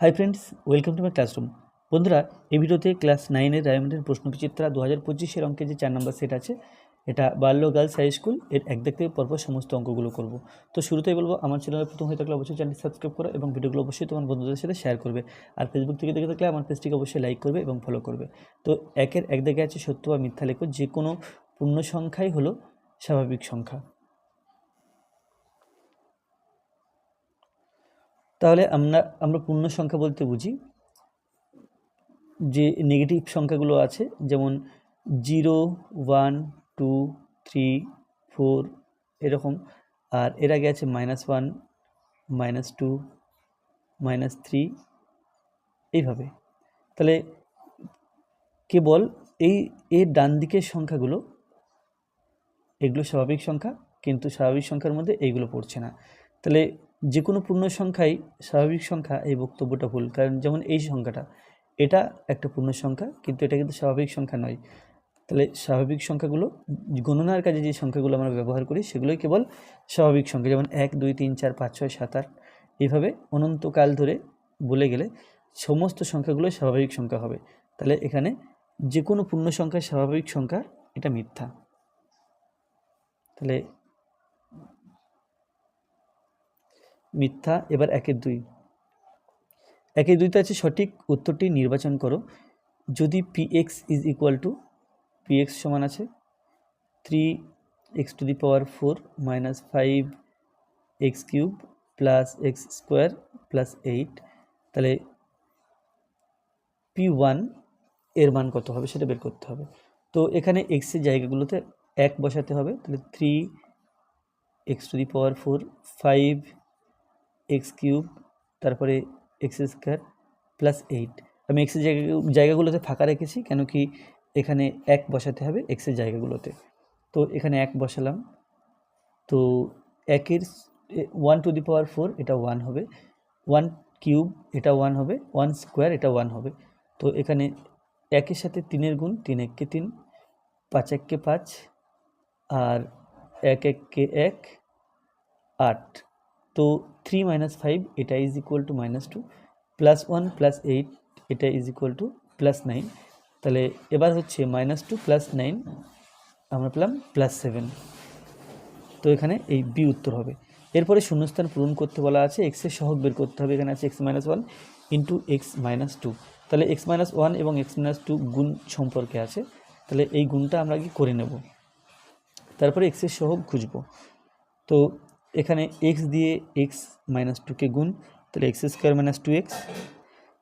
Hi friends welcome to my classroom বন্ধুরা, এই ভিডিওতে ক্লাস নাইনের রায়মন্ডের প্রশ্নবিচিত্রা দু হাজার পঁচিশের অঙ্কের যে চার নম্বর সেট আছে, এটা বাল্য গার্লস হাই স্কুলের এক দেখ থেকে পরপর সমস্ত অঙ্কগুলো করব। তো শুরুতেই বলব, আমার চ্যানেলে প্রথম হয়ে থাকলে অবশ্যই চ্যানেলটি সাবস্ক্রাইব করো এবং ভিডিওগুলো অবশ্যই তোমার বন্ধুদের সাথে শেয়ার করবে। আর ফেসবুক থেকে দেখে থাকলে আমার পেজটিকে অবশ্যই লাইক করবে এবং ফলো করবে। তো একের এক দেখে আছে সত্য বা মিথ্যা লেখো যে কোনো পূর্ণ সংখ্যাই হলো স্বাভাবিক সংখ্যা। তাহলে আমরা আমরা পূর্ণ সংখ্যা বলতে বুঝি যে নেগেটিভ সংখ্যাগুলো আছে, যেমন zero one two three four এরকম, আর এর আগে আছে minus one minus two minus three এইভাবে। তাহলে কেবল এই এর ডান দিকের সংখ্যাগুলো, এগুলো স্বাভাবিক সংখ্যা, কিন্তু স্বাভাবিক সংখ্যার মধ্যে এইগুলো পড়ছে না। তাহলে যে কোনো পূর্ণ সংখ্যাই স্বাভাবিক সংখ্যা এই বক্তব্যটা ভুল। কারণ যেমন এই সংখ্যাটা, এটা একটা পূর্ণ সংখ্যা, কিন্তু এটা কিন্তু স্বাভাবিক সংখ্যা নয়। তাহলে স্বাভাবিক সংখ্যাগুলো, গণনার কাজে যে সংখ্যাগুলো আমরা ব্যবহার করি, সেগুলোই কেবল স্বাভাবিক সংখ্যা। যেমন এক, দুই, তিন, চার, পাঁচ, ছয়, সাত, আট, এইভাবে অনন্তকাল ধরে বলে গেলে সমস্ত সংখ্যাগুলোই স্বাভাবিক সংখ্যা হবে। তাহলে এখানে যে কোনো পূর্ণ সংখ্যা স্বাভাবিক সংখ্যা, এটা মিথ্যা। তাহলে মিথ্যা, এবার একের দুই। একের দুইতে আছে সঠিক উত্তরটি নির্বাচন করো। যদি P X is equal to P X সমান আছে three X to the power four minus five X cube plus X square plus eight তাহলে পি ওয়ানের মান কত হবে সেটা বের করতে হবে। তো এখানে এক্সের জায়গাগুলোতে এক বসাতে হবে, তাহলে three X to the power four five X cube তারপরে এক্স স্কোয়ার প্লাস এইট আমি এক্সের জায়গা, জায়গাগুলোতে ফাঁকা রেখেছি, কেন কি এখানে এক বসাতে হবে এক্সের জায়গাগুলোতে। তো এখানে এক বসালাম। তো একের one to the power four এটা ওয়ান হবে। ওয়ান কিউব এটা ওয়ান হবে। ওয়ান স্কোয়ার এটা ওয়ান হবে। তো এখানে একের সাথে তিনের গুণ, তিন এককে তিন, পাঁচ এককে পাঁচ, আর এক এককে এক, আট। তো থ্রি মাইনাস ফাইভ এটা is equal to minus two plus one plus eight এটা is equal to plus nine তাহলে এবার হচ্ছে মাইনাস টু প্লাস নাইন আমরা পেলাম প্লাস সেভেন তো এখানে এই বি উত্তর হবে। এরপরে শূন্যস্থান পূরণ করতে বলা আছে এক্সের সহগ বের করতে হবে, এখানে আছে X minus one into X minus two তাহলে এক্স মাইনাস ওয়ান এবং এক্স মাইনাস টু গুণ সম্পর্কে আছে, তাহলে এই গুণটা আমরা কি করে নেব। তারপরে এক্সের সহগ খুঁজব। তো এখানে এক্স দিয়ে এক্স মাইনাস টুকে গুণ, তাহলে X square minus two X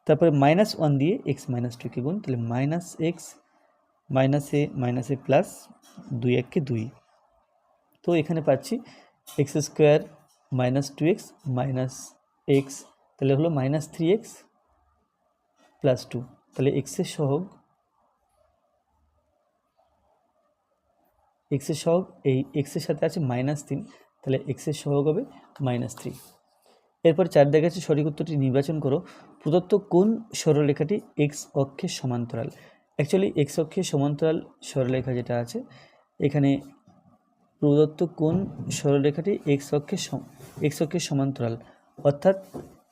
তারপরে মাইনাস ওয়ান দিয়ে এক্স মাইনাস টুকে গুণ, তাহলে মাইনাস এক্স মাইনাসে মাইনাসে প্লাস দুই এককে দুই। তো এখানে পাচ্ছি X square minus two X minus X তাহলে হলো minus three X plus two তাহলে এক্সের সহগ এক্সের সহগ এই এক্সের সাথে আছে মাইনাস তিন তাহলে এক্সের সহগ হবে মাইনাস থ্রি এরপর চার দেখাচ্ছে সঠিক উত্তরটি নির্বাচন করো। প্রদত্ত কোন সরলরেখাটি এক্স অক্ষের সমান্তরাল? অ্যাকচুয়ালি এক্স অক্ষের সমান্তরাল সরলরেখা যেটা আছে, এখানে প্রদত্ত কোন সরলরেখাটি এক্স অক্ষের এক্স অক্ষের সমান্তরাল? অর্থাৎ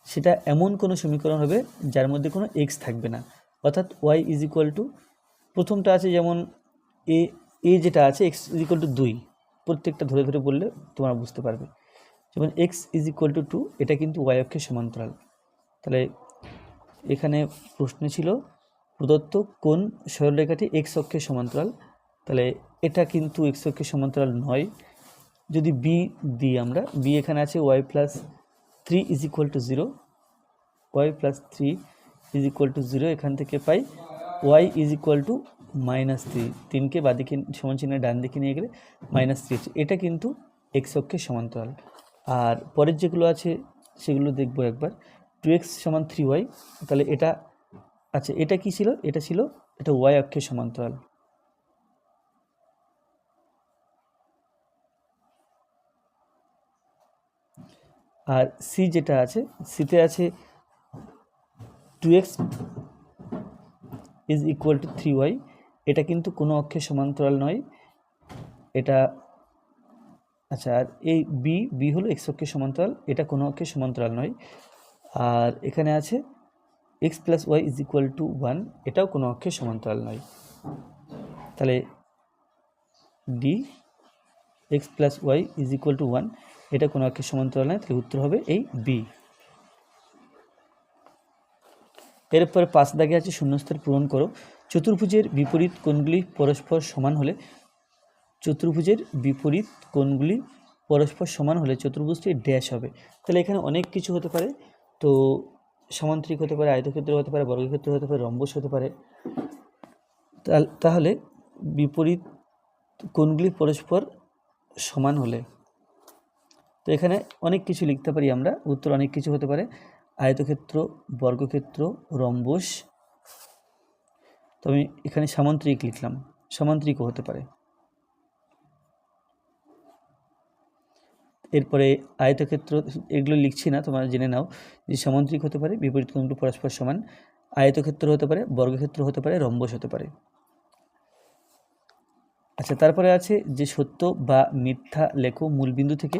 সেটা এমন কোনো সমীকরণ হবে যার মধ্যে কোনো এক্স থাকবে না। অর্থাৎ ওয়াই ইজ ইকুয়াল টু প্রথমটা আছে যেমন এ এ যেটা আছে এক্স ইজ ইকুয়াল টু দুই। প্রত্যেকটা ধরে ধরে বললে তোমরা বুঝতে পারবে। যেমন X is equal to two এটা কিন্তু ওয়াই অক্ষের সমান্তরাল। তাহলে এখানে প্রশ্ন ছিল, প্রদত্ত কোন সরলরেখাটি এক্স অক্ষের সমান্তরাল? তাহলে এটা কিন্তু এক্স অক্ষের সমান্তরাল নয়। যদি বি দিই আমরা বি এখানে আছে Y plus three is equal to zero Y plus three is equal to zero এখান থেকে পাই Y is equal to minus three তিনকে বাদিকে সমান চিহ্নের ডান দিকে নিয়ে গেলে মাইনাস থ্রি এটা কিন্তু এক্স অক্ষের সমান্তরাল। আর পরের যেগুলো আছে, সেগুলো দেখব একবার। টু এক্স সমান থ্রি ওয়াই তাহলে এটা আচ্ছা এটা কি ছিল? এটা ছিল, এটা ওয়াই অক্ষের সমান্তরাল। আর সি যেটা আছে সিতে আছে two X is equal to three Y এটা কিন্তু কোনো অক্ষের সমান্তরাল নয়। এটা আচ্ছা আর এই বি বি হলো এক্স অক্ষের সমান্তরাল, এটা কোনো অক্ষের সমান্তরাল নয়। আর এখানে আছে X plus Y is equal to one এটাও কোনো অক্ষের সমান্তরাল নয়। তাহলে D X plus Y is equal to one এটা কোনো অক্ষের সমান্তরাল নয়, তাহলে উত্তর হবে এই বি এরপরে পাঁচ দাগে আছে শূন্যস্থান পূরণ করো। চতুর্ভুজের বিপরীত কোণগুলি পরস্পর সমান হলে চতুর্ভুজের বিপরীত কোণগুলি পরস্পর সমান হলে চতুর্ভুজটি ড্যাশ হবে। তাহলে এখানে অনেক কিছু হতে পারে। তো সমান্তরিক হতে পারে, আয়তক্ষেত্র হতে পারে, বর্গক্ষেত্র হতে পারে, রম্বস হতে পারে। তাহলে বিপরীত কোণগুলি পরস্পর সমান হলে। তো এখানে অনেক কিছু লিখতে পারি আমরা। উত্তর অনেক কিছু হতে পারে। আয়তক্ষেত্র, বর্গক্ষেত্র, রম্বস তো আমি এখানে সামান্তরিক লিখলাম। সামান্তরিকও হতে পারে। এরপরে আয়তক্ষেত্র এগুলো লিখছি না, তোমরা জেনে নাও। যে সামান্তরিক হতে পারে, বিপরীত কোণগুলো পরস্পর সমান। আয়তক্ষেত্র হতে পারে, বর্গক্ষেত্র হতে পারে, রম্বস হতে পারে। আচ্ছা তারপরে আছে যে সত্য বা মিথ্যা লেখো মূল বিন্দু থেকে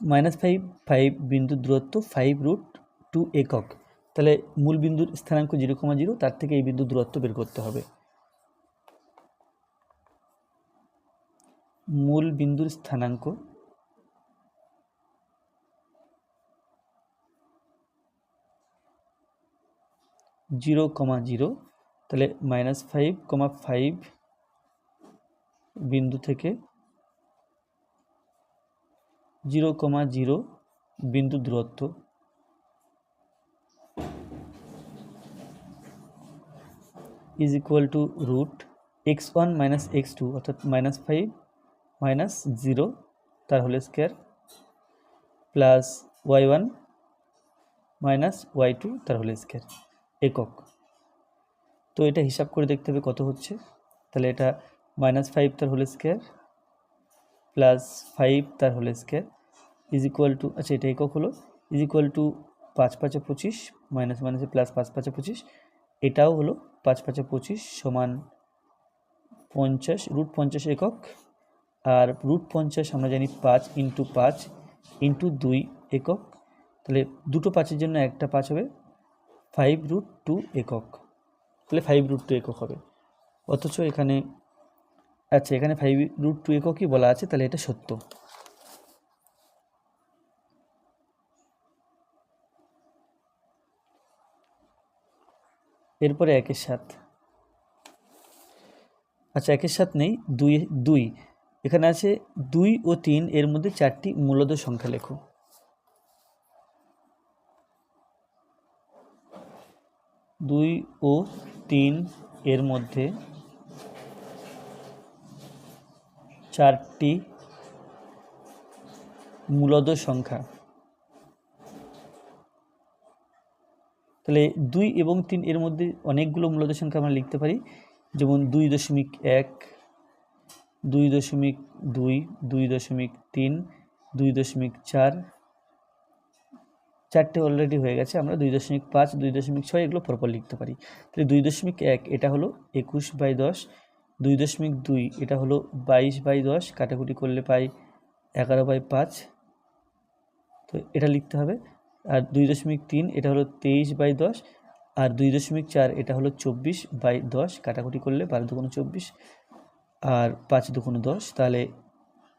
মাইনাস ফাইভ ফাইভ বিন্দু দূরত্ব, ফাইভ রুট টু একক। তাহলে মূল বিন্দুর স্থানাঙ্ক জিরো কমা জিরো, তার থেকে এই বিন্দু দূরত্ব বের করতে হবে। মূল বিন্দুর স্থানাঙ্ক জিরো কমা জিরো, তাহলে মাইনাস ফাইভ কমা ফাইভ বিন্দু থেকে জিরো কমা জিরো বিন্দু দূরত্ব। Is equal to root X one minus X two অর্থাৎ মাইনাস ফাইভ মাইনাস জিরো তার whole square plus Y one minus Y two তার whole square একক। তো এটা হিসাব করে দেখতে হবে কত হচ্ছে। তাহলে এটা মাইনাস ফাইভ তার হোল স্কোয়ার প্লাস ফাইভ তার whole square is equal to আচ্ছা এটা একক হলো ইজ ইকুয়াল টু পাঁচ পাঁচে পঁচিশ মাইনাস মাইনাসে প্লাস পাঁচ পাঁচে পঁচিশ, এটাও হলো পাঁচ পাঁচে পঁচিশ সমান পঞ্চাশ রুট পঞ্চাশ একক। আর রুট পঞ্চাশ আমরা জানি পাঁচ ইন্টু পাঁচ ইন্টু দুই একক। তাহলে দুটো পাঁচের জন্য একটা পাঁচ হবে ফাইভ রুট টু একক। তাহলে ফাইভ রুট টু একক হবে। অথচ এখানে আচ্ছা এখানে ফাইভ রুট টু এককই বলা আছে, তাহলে এটা সত্য। এরপরে একের সাত। আচ্ছা একের সাত নেই, দুই দুই। এখানে আছে দুই ও তিন, এর মধ্যে চারটি মূলদ সংখ্যা লেখো। দুই ও তিন, এর মধ্যে চারটি মূলদ সংখ্যা। তাহলে দুই এবং তিন এর মধ্যে অনেকগুলো মূলদ সংখ্যা আমরা লিখতে পারি। যেমন দুই দশমিক এক, দুই দশমিক দুই দুই দশমিক তিন, দুই দশমিক চার, চারটে অলরেডি হয়ে গেছে, আমরা দুই দশমিক পাঁচ, দুই দশমিক ছয় এগুলো পরপর লিখতে পারি। তাহলে দুই দশমিক এক, এটা হলো একুশ বাই দশ, দুই দশমিক দুই, এটা হলো বাইশ বাই দশ কাটাকুটি করলে পাই এগারো বাই পাঁচ। তো এটা লিখতে হবে। আর দুই দশমিক তিন এটা হলো তেইশ বাই দশ, আর দুই দশমিক চার এটা হলো চব্বিশ বাই দশ, কাটাকুটি করলে বারো দুগুণ চব্বিশ, আর পাঁচ দুগুণ দশ, তাহলে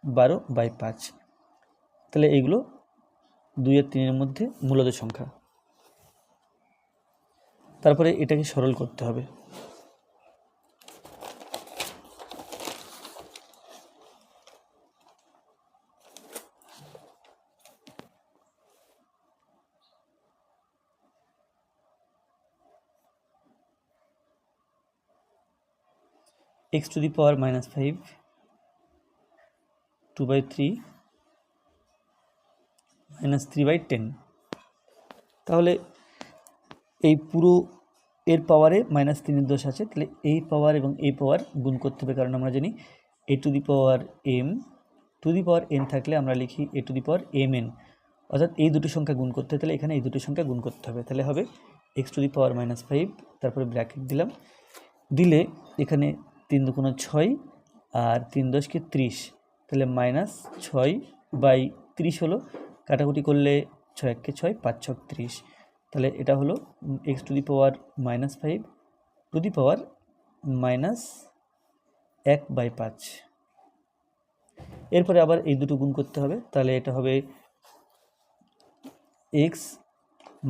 বারো বাই পাঁচ। তাহলে এইগুলো দুই আর তিনের মধ্যে মূলত সংখ্যা। তারপরে এটাকে সরল করতে হবে। X to the power minus 5 2 by 3 minus three by ten. তাহলে এই পুরো এর পাওয়ারে মাইনাস তিনের দোষ আছে, তাহলে এই পাওয়ার এবং এই পাওয়ার গুণ করতে হবে, কারণ আমরা জানি A to the power M, to the power N থাকলে আমরা লিখি A to the power M N. অর্থাৎ এই দুটো সংখ্যা গুণ করতে, তাহলে এখানে এই দুটো সংখ্যা গুণ করতে হবে। তাহলে হবে X to the power minus five, তারপরে ব্র্যাকেট দিলাম। দিলে এখানে তিন দুগুণ ছয় আর তিন দশকে ত্রিশ, তাহলে মাইনাস ছয় বাই ত্রিশ হলো, কাটাকুটি করলে ছয় এককে ছয়, পাঁচ ছক ত্রিশ, তাহলে এটা হলো X to the power minus five to the power minus এক বাই পাঁচ। এরপরে আবার এই দুটো গুণ করতে হবে, তাহলে এটা হবে এক্স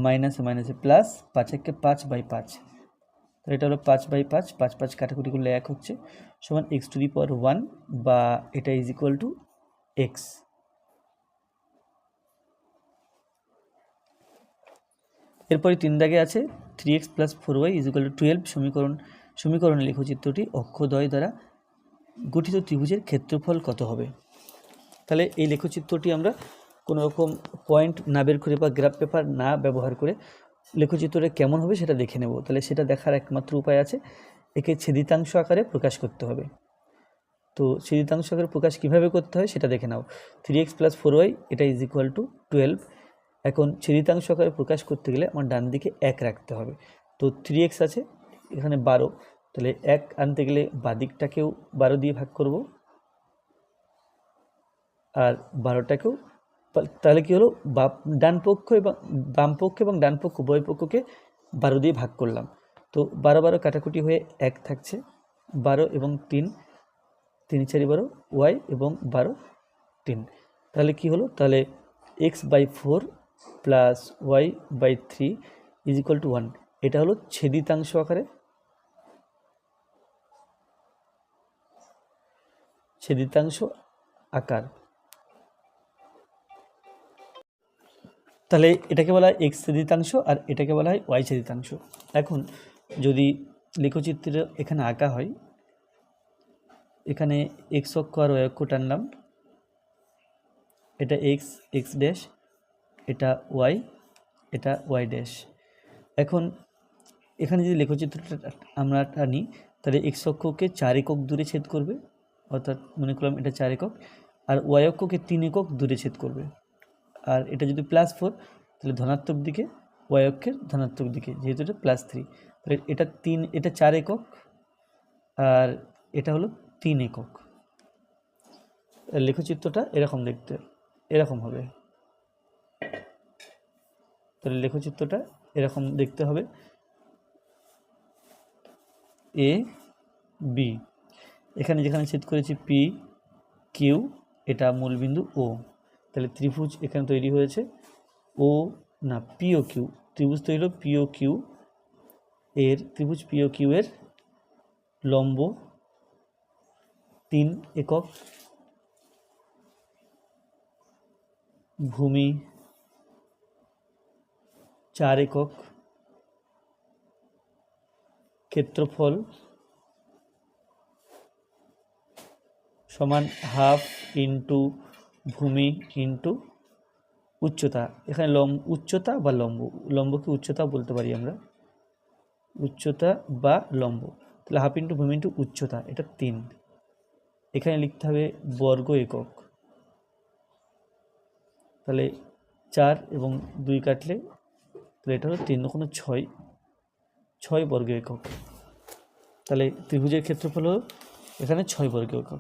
মাইনাসে মাইনাসে প্লাস পাঁচ একে পাঁচ বাই পাঁচ। তাহলে এটা হলো পাঁচ বাই পাঁচ পাঁচ পাঁচ কাটাকুটি করলে এক হচ্ছে। সমান X to the power one বা এটা ইজ ইকুয়াল টু এক্স এরপরে তিন দাগে আছে three X plus four Y is equal to twelve সমীকরণ, সমীকরণে লেখচিত্রটি অক্ষদয় দ্বারা গঠিত ত্রিভুজের ক্ষেত্রফল কত হবে? তাহলে এই লেখচিত্রটি আমরা কোনো রকম পয়েন্ট না বের করে বা গ্রাফ পেপার না ব্যবহার করে লেখচিত্রটা কেমন হবে সেটা দেখে নেব। তাহলে সেটা দেখার একমাত্র উপায় আছে। একে ছেদিতাংশ আকারে প্রকাশ করতে হবে। তো ছেদিতাংশ আকারে প্রকাশ কীভাবে করতে হয় সেটা দেখে নাও। Three X plus four Y এটা ইজ ইকুয়াল টু টুয়েলভ এখন ছেদিতাংশ আকারে প্রকাশ করতে গেলে আমার ডান দিকে এক রাখতে হবে। তো থ্রি এক্স আছে, এখানে বারো। তাহলে এক আনতে গেলে বাদিকটাকেও বারো দিয়ে ভাগ করব। আর বারোটাকেও তাহলে কী হলো? ডান পক্ষ এবং বাম পক্ষ এবং ডান পক্ষ উভয় পক্ষকে বারো দিয়ে ভাগ করলাম। তো বারো বারো কাটাকুটি হয়ে এক থাকছে। বারো এবং তিন তিন চারি বারো, ওয়াই এবং বারো, তিন। তাহলে কি হলো? তাহলে X by four plus Y by three is equal to one. এটা হলো ছেদিতাংশ আকারে। ছেদিতাংশ আকার। তাহলে এটাকে বলা হয় এক্স ছেদিতাংশ আর এটাকে বলা হয় ওয়াই ছেদিতাংশ এখন যদি লেখচিত্র এখানে আঁকা হয়, এখানে এক্স অক্ষ আর ওয়াই অক্ষ টানলাম, এটা এক্স এক্স ড্যাশ এটা ওয়াই এটা ওয়াই ড্যাশ এখন এখানে যদি লেখচিত্রটা আমরা টানি, তাহলে এক্স অক্ষকে চার একক দূরে ছেদ করবে, অর্থাৎ মনে করলাম এটা চার একক, আর ওয়াই অক্ষকে তিন একক দূরে ছেদ করবে। আর এটা যদি প্লাস ফোর তাহলে ধনাত্মক দিকে ওয়াই অক্ষের ধনাত্মক দিকে, যেহেতু এটা প্লাস থ্রি তাহলে এটা তিন, এটা চার একক, আর এটা হলো তিন একক। লেখচিত্রটা এরকম দেখতে, এরকম হবে। তাহলে লেখচিত্রটা এরকম দেখতে হবে। এ বি এখানে যেখানে ছেদ করেছি পি কিউ এটা মূলবিন্দু ও তাহলে ত্রিভুজ এখানে তৈরি হয়েছে। ও না পিও কিউ ত্রিভুজ তৈরি পিও কিউ এর, ত্রিভুজ পিও কিউ এর লম্ব তিন একক ভূমি চার একক ক্ষেত্রফল সমান হাফ ইন্টু ভূমি ইন্টু উচ্চতা। এখানে লম, উচ্চতা বা লম্ব। লম্বকে উচ্চতা বলতে পারি আমরা। উচ্চতা বা লম্ব। তাহলে হাফ ইন্টু ভূমি ইন্টু উচ্চতা, এটা তিন। এখানে লিখতে হবে বর্গ একক। তাহলে চার এবং দুই কাটলে, তাহলে এটা হলো তিন কোনো ছয়। ছয় বর্গ একক। তাহলে ত্রিভুজের ক্ষেত্রফল হলো এখানে ছয় বর্গ একক।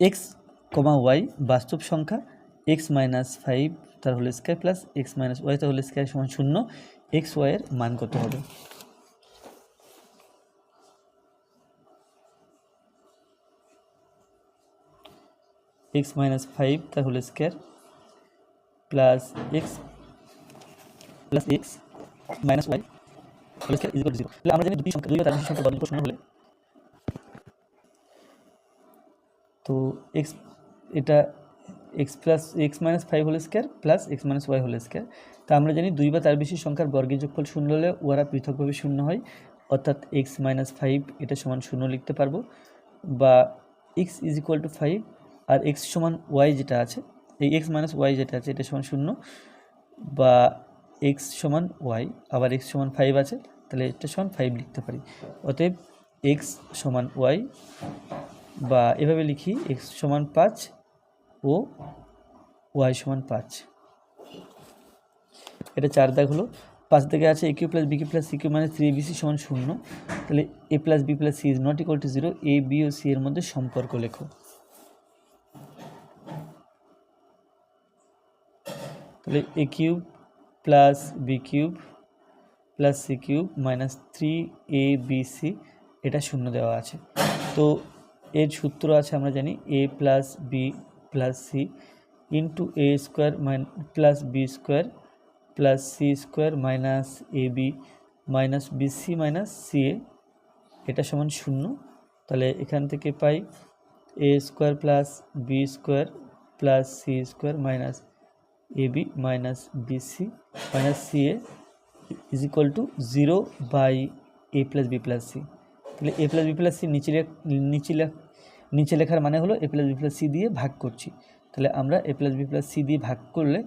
এক্স কমা ওয়াই বাস্তব সংখ্যা এক্স মাইনাস ফাইভ তার whole square plus x minus y তার হোল স্কোয়ার সমান শূন্য, এক্স ওয়াইয়ের মান কত হবে? এক্স মাইনাস ফাইভ তার whole square plus x plus x minus y whole square is zero. তাহলে আমরা জানি দুটি সংখ্যা দুই তার সংখ্যা বর্গের শূন্য হলে। তো এক্স এটা x plus x minus five whole square plus x minus y whole square তা আমরা জানি দুই বা তার বেশি সংখ্যার বর্গের যোগফল শূন্য হলে ওরা পৃথকভাবে শূন্য হয়, অর্থাৎ এক্স মাইনাস ফাইভ এটা সমান শূন্য লিখতে পারব। বা x is equal to five R x সমান ওয়াই যেটা আছে, এই এক্স মাইনাস ওয়াই যেটা আছে এটা সমান শূন্য। বা এক্স সমান ওয়াই আবার এক্স সমান ফাইভ আছে, তাহলে এটা সমান ফাইভ লিখতে পারি। অতএব এক্স সমান ওয়াই বা এভাবে লিখি এক্স সমান পাঁচ ও ওয়াই সমান পাঁচ। এটা চার দাগ হলো। পাঁচ দিকে আছে a cube plus b cube plus c cube মানে থ্রি বি সি সমান শূন্য। তাহলে a plus b plus c is not equal to zero. A, b O c এর মধ্যে সম্পর্ক লেখো। তাহলে a cube plus b cube plus c cube minus three a, b, c, এটা শূন্য দেওয়া আছে। তো এর সূত্র আছে আমরা জানি a plus b plus c into a square minus plus b square plus c square minus a b minus b c minus c a এটা সমান শূন্য। তাহলে এখান থেকে পাই a square plus b square plus c square minus a b minus b c minus c a is equal to zero by a plus b plus c তাহলে a plus b plus c নিচে নিচে নিচে লেখার মানে হলো a plus b plus c দিয়ে ভাগ করছি। তাহলে আমরা a plus b plus c দিয়ে ভাগ করলে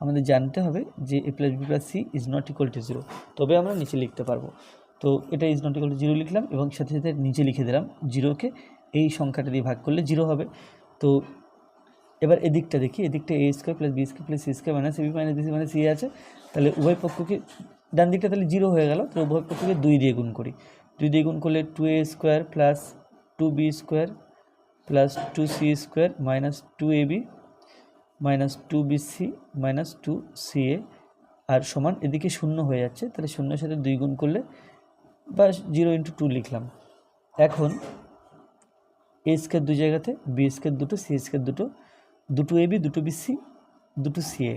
আমাদের জানতে হবে যে a plus b plus c is not equal to zero তবে আমরা নিচে লিখতে পারব। তো এটা is not equal to zero লিখলাম এবং সাথে সাথে নিচে লিখে দিলাম জিরোকে এই সংখ্যাটা দিয়ে ভাগ করলে জিরো হবে। তো এবার এদিকটা দেখি, এদিকটা a square plus b square plus c square minus b minus b c minus c আছে। তাহলে উভয় পক্ষকে ডান দিকটা তাহলে জিরো হয়ে গেল। তাহলে উভয় পক্ষকে দুই দিয়ে গুণ করি। দুই দিয়ে গুণ করলে two a square plus two b square plus two c square minus two a b minus two b c minus two c a আর সমান এদিকে শূন্য হয়ে যাচ্ছে, তাহলে শূন্যের সাথে দুই গুণ করলে বা জিরো ইন্টু টু লিখলাম। এখন এ স্কোয়ার দুই জায়গাতে বি স্কোয়ার দুটো সি স্কোয়ার দুটো দুটো এ বি দুটো বি সি দুটো সি এ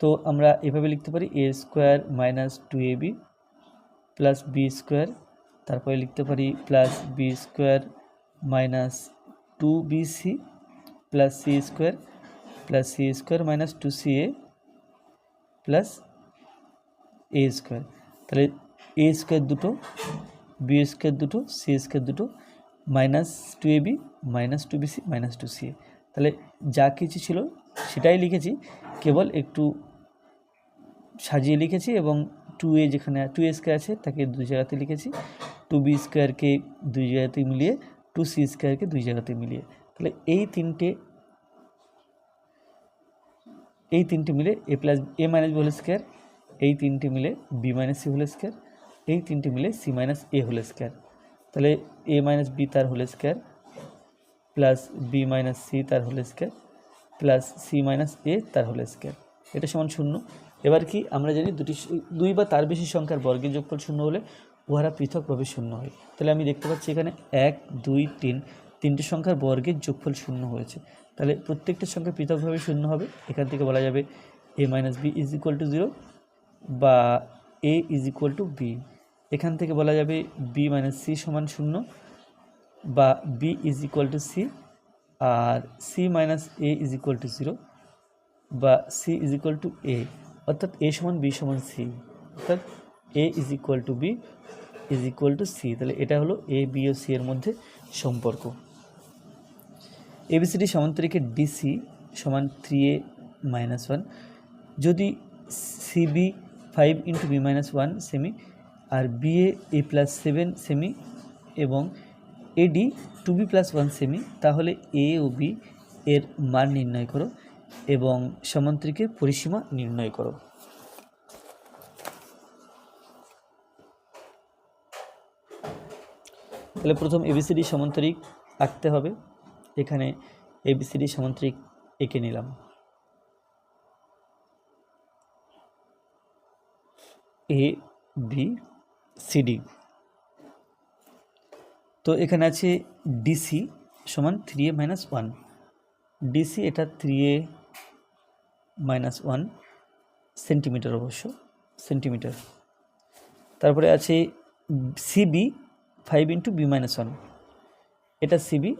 তো আমরা এভাবে লিখতে পারি a square minus two a b plus b square তারপরে লিখতে পারি plus b square minus two b c plus c square plus c square minus two c a plus a square তাহলে a square দুটো b square দুটো c square দুটো minus two a b minus two b c minus two c a তাহলে যা কিছু ছিল সেটাই লিখেছি, কেবল একটু সাজিয়ে লিখেছি এবং টু এ যেখানে টু এ স্কোয়ার আছে তাকে দুই জায়গাতে লিখেছি। টু বি স্কোয়ারকে দুই জায়গাতে মিলিয়ে টু সি স্কোয়ারকে দুই জায়গাতে মিলিয়ে। তাহলে এই তিনটে এই তিনটে মিলে a plus a minus b whole square এই তিনটে মিলে b minus c whole square এই তিনটে মিলে c minus a whole square তাহলে এ মাইনাস বি তার whole square plus b minus c তার whole square plus c minus a তার হোল স্কোয়ার এটা সমান শূন্য। এবার কি আমরা জানি দুটি, দুই বা তার বেশি সংখ্যার বর্গের যোগফল শূন্য হলে উহারা পৃথকভাবে শূন্য হয়। তাহলে আমি দেখতে পাচ্ছি এখানে এক, দুই, তিন, তিনটি সংখ্যার বর্গের যোগফল শূন্য হয়েছে। তাহলে প্রত্যেকটা সংখ্যা পৃথকভাবে শূন্য হবে। এখান থেকে বলা যাবে a minus b is equal to zero বা a is equal to b এখান থেকে বলা যাবে বি মাইনাস সি সমান শূন্য বা b is equal to c R c minus a is equal to zero বা c is equal to a অর্থাৎ এ সমান বি সমান সি অর্থাৎ a is equal to b is equal to c তাহলে এটা হলো এ বি ও সি এর মধ্যে সম্পর্ক। এবিসিডি সমান্তরিকের ডিসি সমান থ্রি এ মাইনাস ওয়ান যদি CB five into b minus one semi আর বিএ এ প্লাস সেভেন সেমি এবং AD two b plus one semi তাহলে এ ও বি এর মান নির্ণয় করো এবং সমান্তরিকের পরিসীমা নির্ণয় করো। তাহলে প্রথম এবিসিডি সমান্তরিক আঁকতে হবে। এখানে এবিসিডি সমান্তরিক এঁকে নিলাম। এ বি সিডি তো এখানে আছে ডিসি সমান three a minus one DC এটা three a minus one centimetre অবশ্য সেন্টিমিটার তারপরে আছে CB five into b minus one এটা CB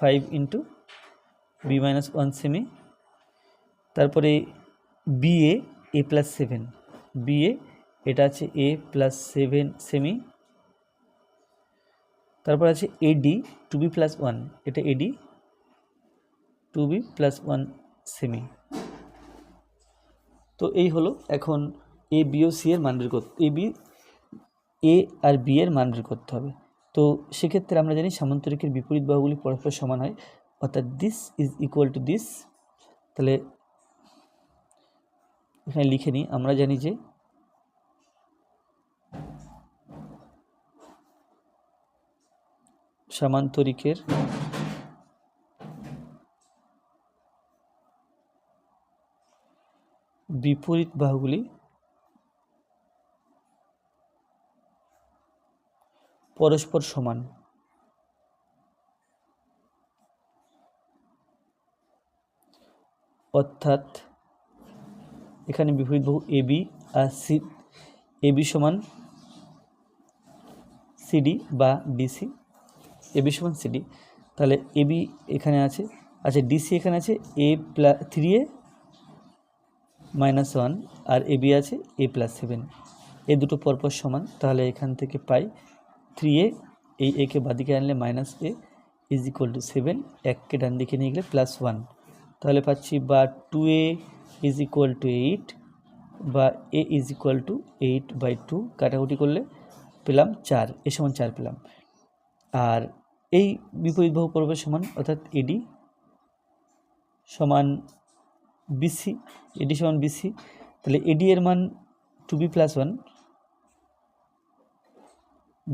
five into b minus one semi তারপরে BA a plus seven BA এটা আছে এ প্লাস সেভেন সেমি তারপর আছে AD two b plus one এটা AD two b plus one semi তো এই হলো এখন এ বি ও সি এর মান বের করতে A B A R B এর মান বের করতে হবে। তো সেক্ষেত্রে আমরা জানি সামান্তরিকের বিপরীত বাহুগুলি পরস্পর সমান হয়। অর্থাৎ this is equal to this তাহলে এখানে লিখে নিই, আমরা জানি যে সামান্তরিকের বিপরীত বাহুগুলি পরস্পর সমান। অর্থাৎ এখানে বিপরীত বাহু এবি আর সি এবি সমান সিডি বা ডিসি এবি সমান সিডি তাহলে এবি এখানে আছে আচ্ছা ডিসি এখানে আছে, a plus three a minus one, R AB আছে, এ প্লাস সেভেন। এ দুটো পরপর সমান, তাহলে এখান থেকে পাই থ্রি এ এই একে বাদিকে আনলে minus a is equal to seven এককে ডান দিকে নিয়ে গেলে প্লাস ওয়ান তাহলে পাচ্ছি বা two a is equal to eight বা a is equal to eight by two কাটাকুটি করলে পেলাম চার এ সমান চার পেলাম। আর এই বিপরীত বাহু পর্বের সমান, অর্থাৎ এডি সমান বিসি এডি সমান বিসি তাহলে এডি এর মান two b plus one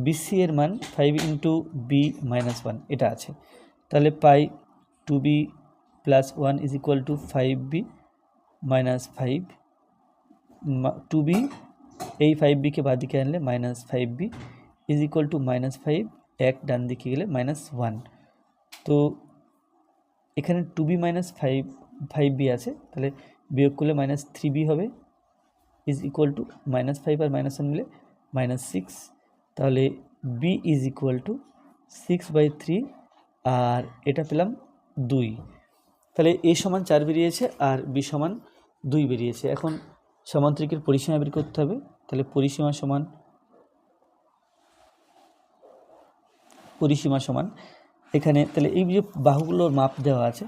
BC এর মান five into b minus one এটা আছে। তাহলে পাই two b plus one is equal to five b minus five two b এই ফাইভ বিকে বাঁ দিকে আনলে minus five b is equal to minus five এক ডান দিকে গেলে মাইনাস ওয়ান তো এখানে two b minus five five b আছে, তাহলে বিয়োগ করলে মাইনাস থ্রি বি হবে is equal to minus five R minus one মিলে মাইনাস সিক্স তাহলে b is equal to six by three আর এটা পেলাম দুই। তাহলে এ সমান চার বেরিয়েছে আর বি সমান দুই বেরিয়েছে। এখন সমান্তরিকের পরিসীমা বের করতে হবে। তাহলে পরিসীমা সমান পরিসীমা সমান এখানে তাহলে এই যে বাহুগুলোর মাপ দেওয়া আছে,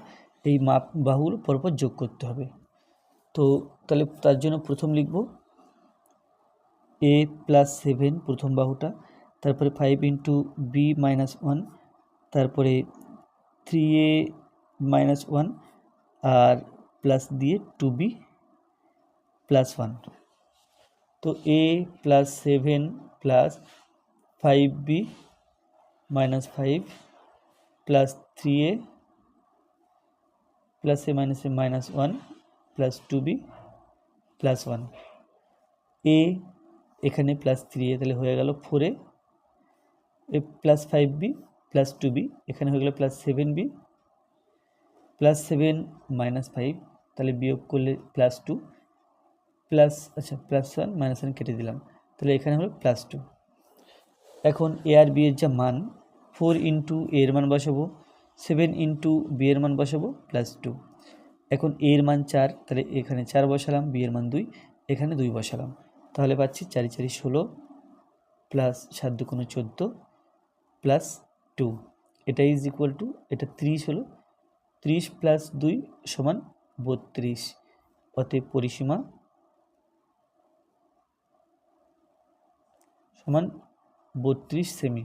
এই মাপ বাহুগুলো পরপর যোগ করতে হবে। তো তাহলে তার জন্য প্রথম লিখব। এ প্লাস সেভেন প্রথম বাহুটা, তারপরে five into b minus one তারপরে থ্রি এ মাইনাস ওয়ান আর প্লাস দিয়ে টু বি প্লাস ওয়ান তো a plus seven plus five b minus five plus three a plus a minus a minus one plus two b plus one a এখানে plus three এ তাহলে হয়ে গেল four a plus five b plus two b এখানে হয়ে গেল plus seven b plus seven minus five তাহলে বিয়োগ করলে প্লাস টু প্লাস আচ্ছা প্লাস ওয়ান মাইনাস ওয়ান কেটে দিলাম, তাহলে এখানে হলো প্লাস টু এখন এ আর বি এর যা মান ফোর ইন্টু এর মান বসাবো সেভেন ইন্টু বি এর মান বসাবো প্লাস টু এখন এর মান চার, তাহলে এখানে চার বসালাম বি এর মান দুই, এখানে দুই বসালাম। তাহলে পাচ্ছি চারি চারি ষোলো প্লাস সাত দুকোনো চোদ্দ প্লাস টু এটা ইজ ইকুয়াল টু এটা ত্রিশ হলো। ত্রিশ প্লাস দুই সমান বত্রিশ। অতএব পরিসীমা সমান বত্রিশ সেমি